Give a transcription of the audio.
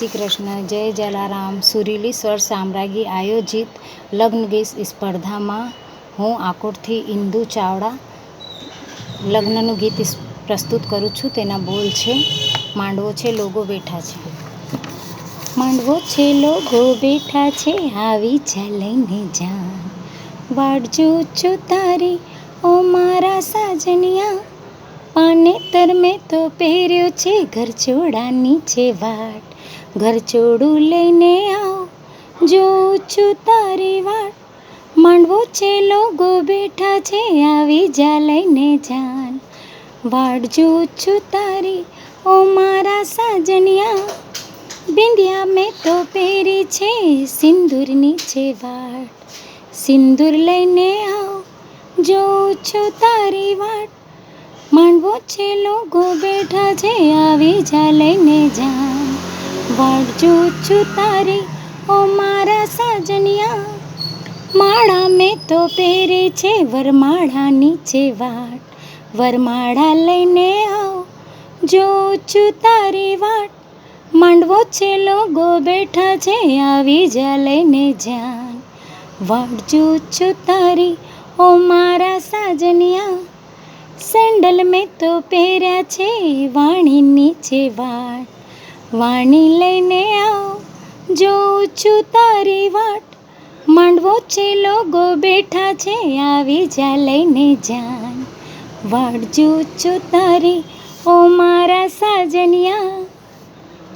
શ્રી કૃષ્ણ, જય જલારામ. સુરીલી સ્વર સામ્રાજ્ઞી આયોજિત લગ્ન ગીત સ્પર્ધામાં હું આકોટથી ઇન્દુ ચાવડા લગ્નનું ગીત પ્રસ્તુત કરું છું. તેના બોલ છે, માંડવો છે, લોગો બેઠા છે. માંડવો છે, લોગો બેઠા છે, આવી જા લઈને વાડજો છો તારી ઓ મારા સાજનિયા. પાનેતર મેં તો પહેર્યો છે ઘરચોડા નીચે વાટ. ઘરચોડું લઈને આવ જોઉં છું તારી વાટ. માંડવો છે લોકો બેઠા છે, આવી જા લઈને જાન. વાટ જોઉં છું તારી, ઓ મારા સાજનિયા. બિંદિયા મેં તો પહેરી છે, સિંદૂરની છે વાટ. સિંદૂર લઈને આવ જોઉં છું તારી વાટ. માંડવો છે, લોકો બેઠા છે, આવી જા, લઈને જાન વાટ છું તારી, ઓ મારા સાજનિયા. માળા મેં તો પહેરે છે, વરમાળા નીચે વાટ. વરમાળા લઈને આવ જોઉં છું તારી વાટ. માંડવો છે, લોકો બેઠા છે, આવી જા, લઈને જાન વાટ જોઉં છું તારી, ઓ મારા સાજનિયા. સેન્ડલ મેં તો પહેર્યા છે વાણી નીચે વાટ વાણી લઈને આવ જોઉં છું તારી વાટ માંડવો છે લોકો બેઠા છે આવી જા લઈને જાન વાટ જોઉં છું તારી ઓ મારા સાજનિયા